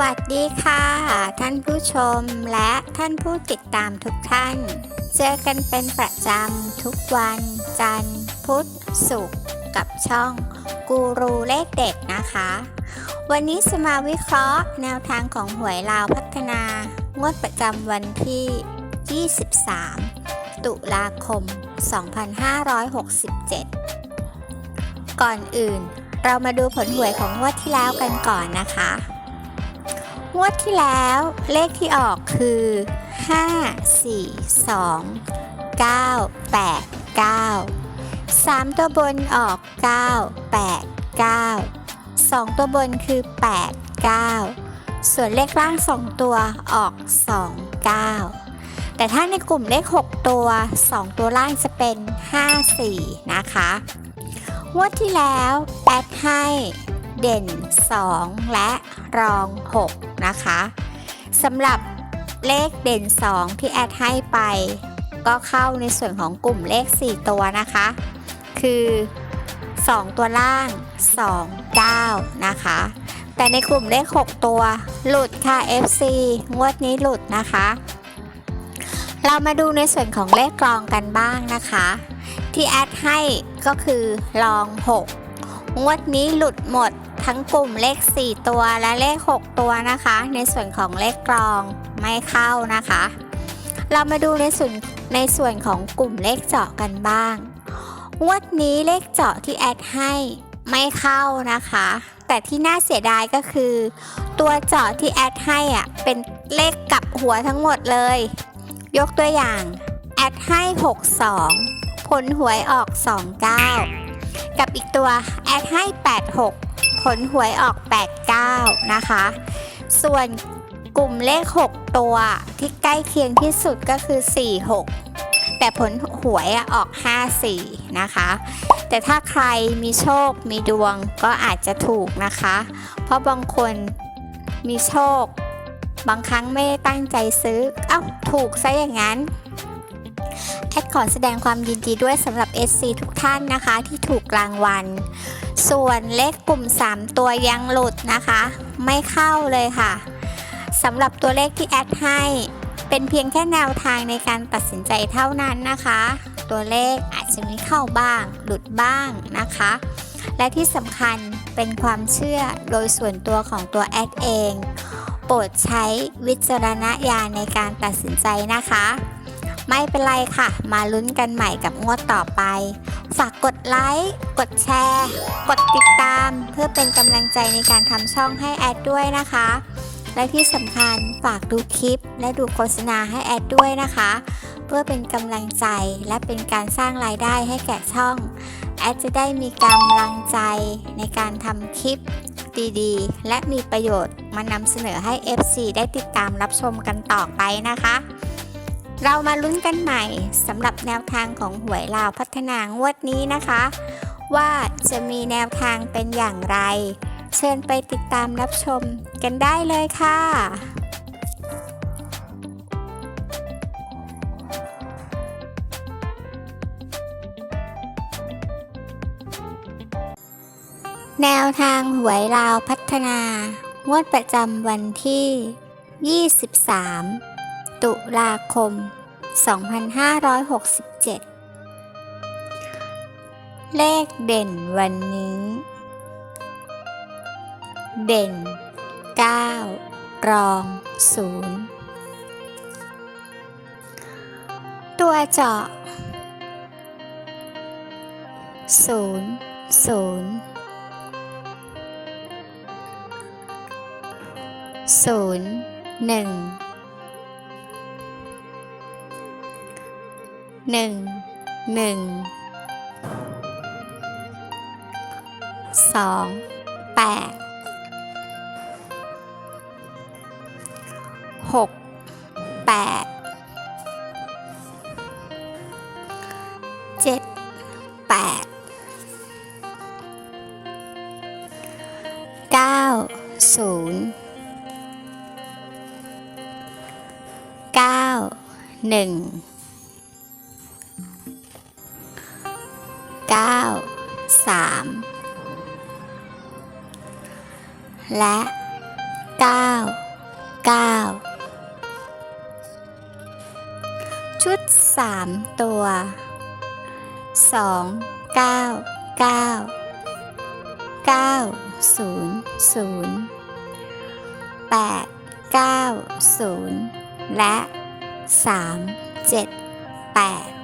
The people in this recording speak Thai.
วัสดีค่ะ ท่านผู้ชมและท่านผู้ติดตามทุกท่าน เจอกันเป็นประจำทุกวัน จันทร์ พุธศุกร์กับช่องกูรูเลขเด็ดนะคะ วันนี้จะมาวิเคราะห์แนวทางของหวยลาวพัฒนางวดประจำวันที่ 23 ตุลาคม 2567 ก่อนอื่นเรามาดูผลหวยของงวดที่แล้วกันก่อนนะคะ งวดที่แล้วเลขที่ออกคือ 5 4 2 9 8 9 3 ตัวบนออก 9 8 9 2 ตัวบนคือ 8 9 ส่วนเลขล่าง 2 ตัวออก 2 9 แต่ถ้าในกลุ่มเลข 6 ตัว 2 ตัวล่างจะเป็น 5 4 นะคะงวดที่แล้วแอดให้ เด่น 2 และรอง 6 นะคะสำหรับเลขเด่น 2 ที่แอดให้ไป ก็เข้าในส่วนของกลุ่มเลข 4 ตัวนะคะ คือ 2 ตัวล่าง 2 9 นะคะ แต่ในกลุ่มเลข 6 ตัว หลุดค่ะ FC งวดนี้หลุดนะคะ เรามาดูในส่วนของเลขกรองกันบ้างนะคะ ที่แอดให้ก็คือลอง 6 งวดนี้หลุดหมด ทั้งกลุ่มเลข 4 ตัวและเลข 6 ตัวนะคะ ในส่วนของเลขกรองไม่เข้านะคะ เรามาดูในส่วนในส่วนของกลุ่มเลขเจาะกันบ้างงวดนี้เลขเจาะที่แอดให้ไม่เข้านะคะ แต่ที่น่าเสียดายก็คือ ตัวเจาะที่แอดให้อะเป็นเลขกลับหัวทั้งหมดเลย ยกตัวอย่างแอดให้ 62 ผลหวยออก 29 กับอีกตัวแอดให้ 86 ผลหวยออก 89 นะคะ ส่วนกลุ่มเลข 6 ตัวที่ใกล้เคียงที่สุดก็คือ 46 แต่ผลหวยออก 54 นะคะ แต่ถ้าใครมีโชคมีดวงก็อาจจะถูกนะคะ เพราะบางคนมีโชค บางครั้งไม่ตั้งใจซื้อ เอ้า ถูกซะอย่างนั้น แอดขอแสดงความยินดีด้วยสำหรับ SC ทุกท่านนะคะที่ถูกรางวัล ส่วนเลขกลุ่ม 3 ตัวยังหลุดนะคะ ไม่เข้าเลยค่ะสำหรับตัวเลขที่แอดให้เป็นเพียงแค่แนวทางในการตัดสินใจเท่านั้นนะคะ ตัวเลขอาจจะมีเข้าบ้าง หลุดบ้างนะคะ และที่สำคัญเป็นความเชื่อโดยส่วนตัวของตัวแอดเอง โปรดใช้วิจารณญาณในการตัดสินใจนะคะ ไม่เป็นไรค่ะ มาลุ้นกันใหม่กับงวดต่อไป ฝากกดไลค์กดแชร์ กดติดตาม เพื่อเป็นกำลังใจในการทำช่องให้แอดด้วยนะคะ และที่สำคัญฝากดูคลิป และดูโฆษณาให้แอดด้วยนะคะ เพื่อเป็นกำลังใจและเป็นการสร้างรายได้ให้แก่ช่อง แอดจะได้มีกำลังใจในการทำคลิปดีๆ และมีประโยชน์มานำเสนอให้ FC ได้ติดตามรับชมกันต่อไปนะคะ เรามาลุ้นกันใหม่สำหรับแนวทางของหวยลาวพัฒนางวดนี้นะคะ ว่าจะมีแนวทางเป็นอย่างไร เชิญไปติดตามรับชมกันได้เลยค่ะแนวทางหวยลาวพัฒนางวดประจำวันที่ 23 ตุลาคม 2567 เลขเด่นวันนี้ เด่น 9 รอง 0 ตัวเจาะ 0 0ศูนย์หนึ่ง หนึ่งหนึ่งสองแปดหกแปดเจ็ดแปดเก้าศูนย์เก้าหนึ่ง 3 และ 9 9 ชุด 3 ตัว 2 9 9 9 0 0 8 9 0 และ 3 7 8